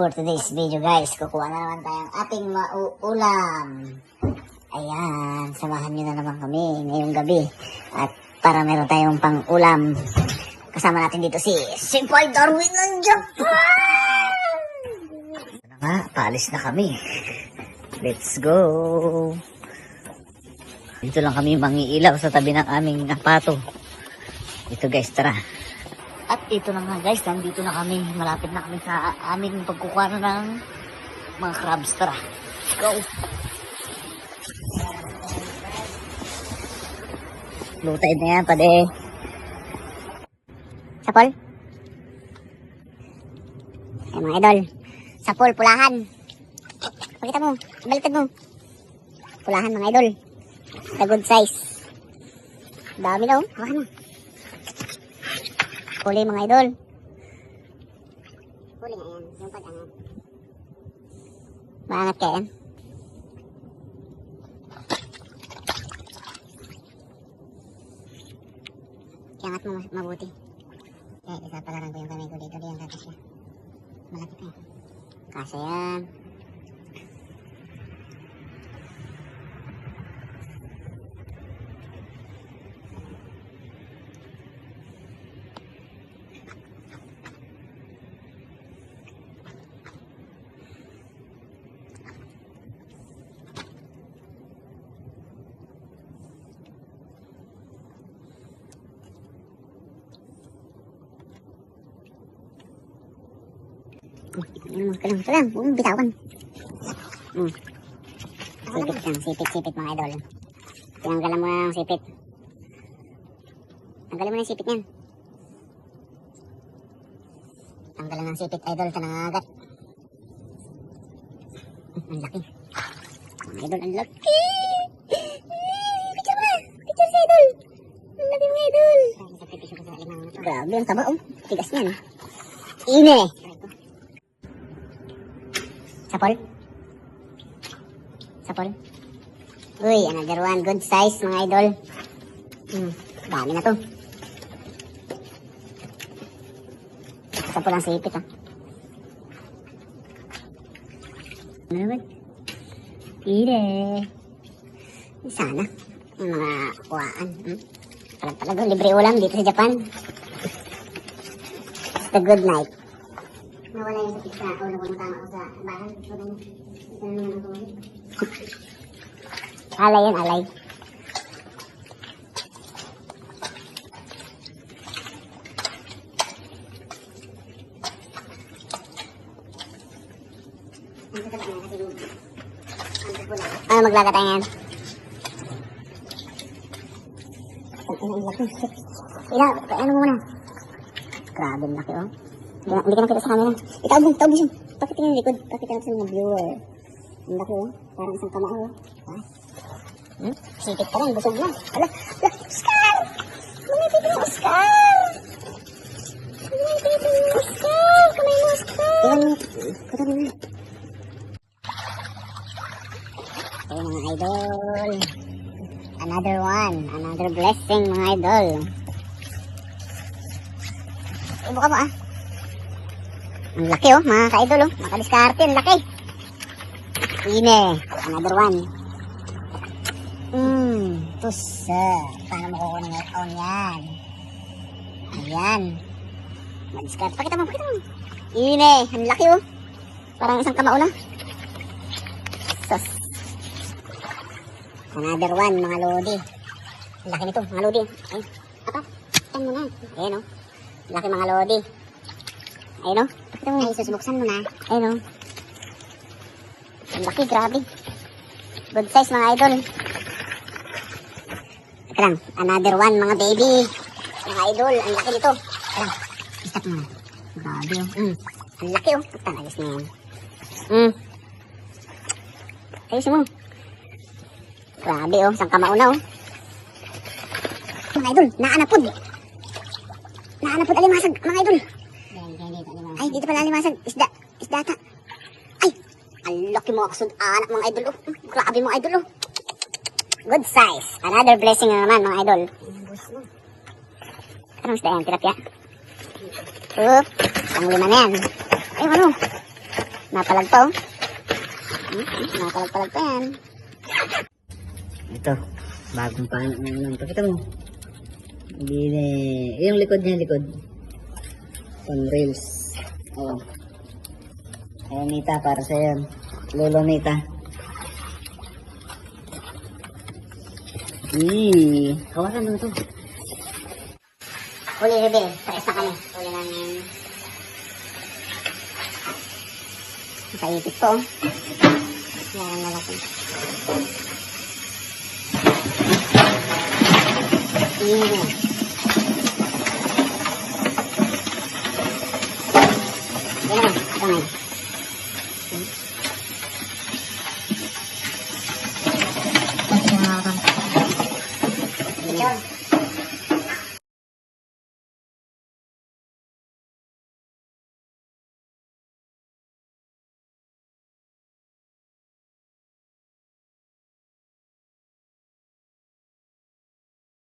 For today's video guys, kukuha na naman tayong ating mauulam. Ayan, samahan nyo na naman kami ngayong gabi. At para meron tayong pang ulam, kasama natin dito si Senpai Darwin ng Japan! Ano nga, paalis na kami. Let's go! Dito lang kami mangiilaw sa tabi ng aming apato. Ito guys, tara. At ito na nga guys, nandito na kami. Malapit na kami sa aming pagkukuha ng mga crabs. Tara, go! Low na yan, pade. Sapol? Ay mga idol. Sapol, pulahan. Pakita mo, baliktad mo. Pulahan mga idol. The good size. Dami na oh. Hawakan mo. Huli mga idol. Huli nga yan. Yung pag-angat. Maangat ka yan. Iangat mo mabuti. Kaya isa palaran ko yung kamay ko dito. Diyan tatas siya. Malapit na yan. Kasi yan. Mo, kalang, kalang, huwag mong bitawan. Hmm. Sipit lang, sipit-sipit mga idol. Tinanggalan mo na ng sipit. Tanggalin mo na yung sipit niyan. Tanggalan ng sipit idol sa nangagat. Hmm, Ang laki. Mga idol, ang laki! Picture na! Picture si idol! Ang laki mga idol! Grabe, ang taba oh. Tigas niyan. Ine! Sapol? Sapol? Uy, another one. Good size, mga idol. Hmm, dami na to. Sapol ang sipit, ah. Ano naman? Ire. Sana. Yung mga kuhaan. Hmm? Parang talaga, libre ulam dito sa Japan. It's the good night. Nawala yung sakit sa ulo ko ng tama ko sa bahay. Na yun. Ito na naman ako. Alay yan, alay. Ano maglaga tayo. Ila, ano mo muna? Grabe laki oh. Na- hindi ka nakita sa camera. Itaog mo, itaog mo siya. Pakitingin yung likod. Pakita natin sa mga viewer. Ang laki oh. Parang isang kamao oh. Ha? Hmm? Sipit pa rin, busog na. Ala, ala, Oscar! Lumipit mo, Oscar! Lumipit mo, Oscar! Kamay mo, Oscar! Ilan mo? Kuta mo na. Mga idol. Another one. Another blessing mga idol. Ibo ka mo ah. Ang laki oh, mga ka-idol oh. Makadiskarte, ang laki. Ine, another one. Mmm, tusa. Paano mo kukunin yung on yan? Ayan. Madiskarte. Pakita mo, pakita mo. Ine, ang laki oh. Parang isang kamao na. Sus. Another one, mga lodi. Ang laki nito, mga lodi. Ay, apa? Tan mo na. Ayan oh. Laki mga lodi. Ayun o. Pakita mo. Ay, susubuksan mo na. Ayun o. Ang laki, grabe. Good size mga idol. Teka lang. Another one mga baby. Mga idol. Ang laki nito. Teka lang. Stop mo. Grabe o. Mm. Ang laki o. Puta, ayos na yan. Mm. Ayos mo. Grabe o. Isang kamao na o. Mga idol, naanapod. Naanapod alimasag, mga idol. Ay, dito pala limasag. Isda. Isda ta. Ay, ang laki mga anak mga idol. Oh. Grabe mga idol. Oh. Good size. Another blessing na naman mga idol. Anong isda yan? Tilapia? Oop. Ang lima na yan. Ay, ano? Napalag pa oh. Hmm, hmm, Napalag-palag pa yan. Ito. Bagong paano ng ulam. Pakita mo. Hindi na. Yung likod niya, likod. On rails. Oh. Ayan, Mita, para sa yan. Lolo Mita. Eee. Kawasan mo ito. Uli, Rebe. Pares na kami. Uli namin. Nakaipit po. oh. Yan na natin. Yan. question.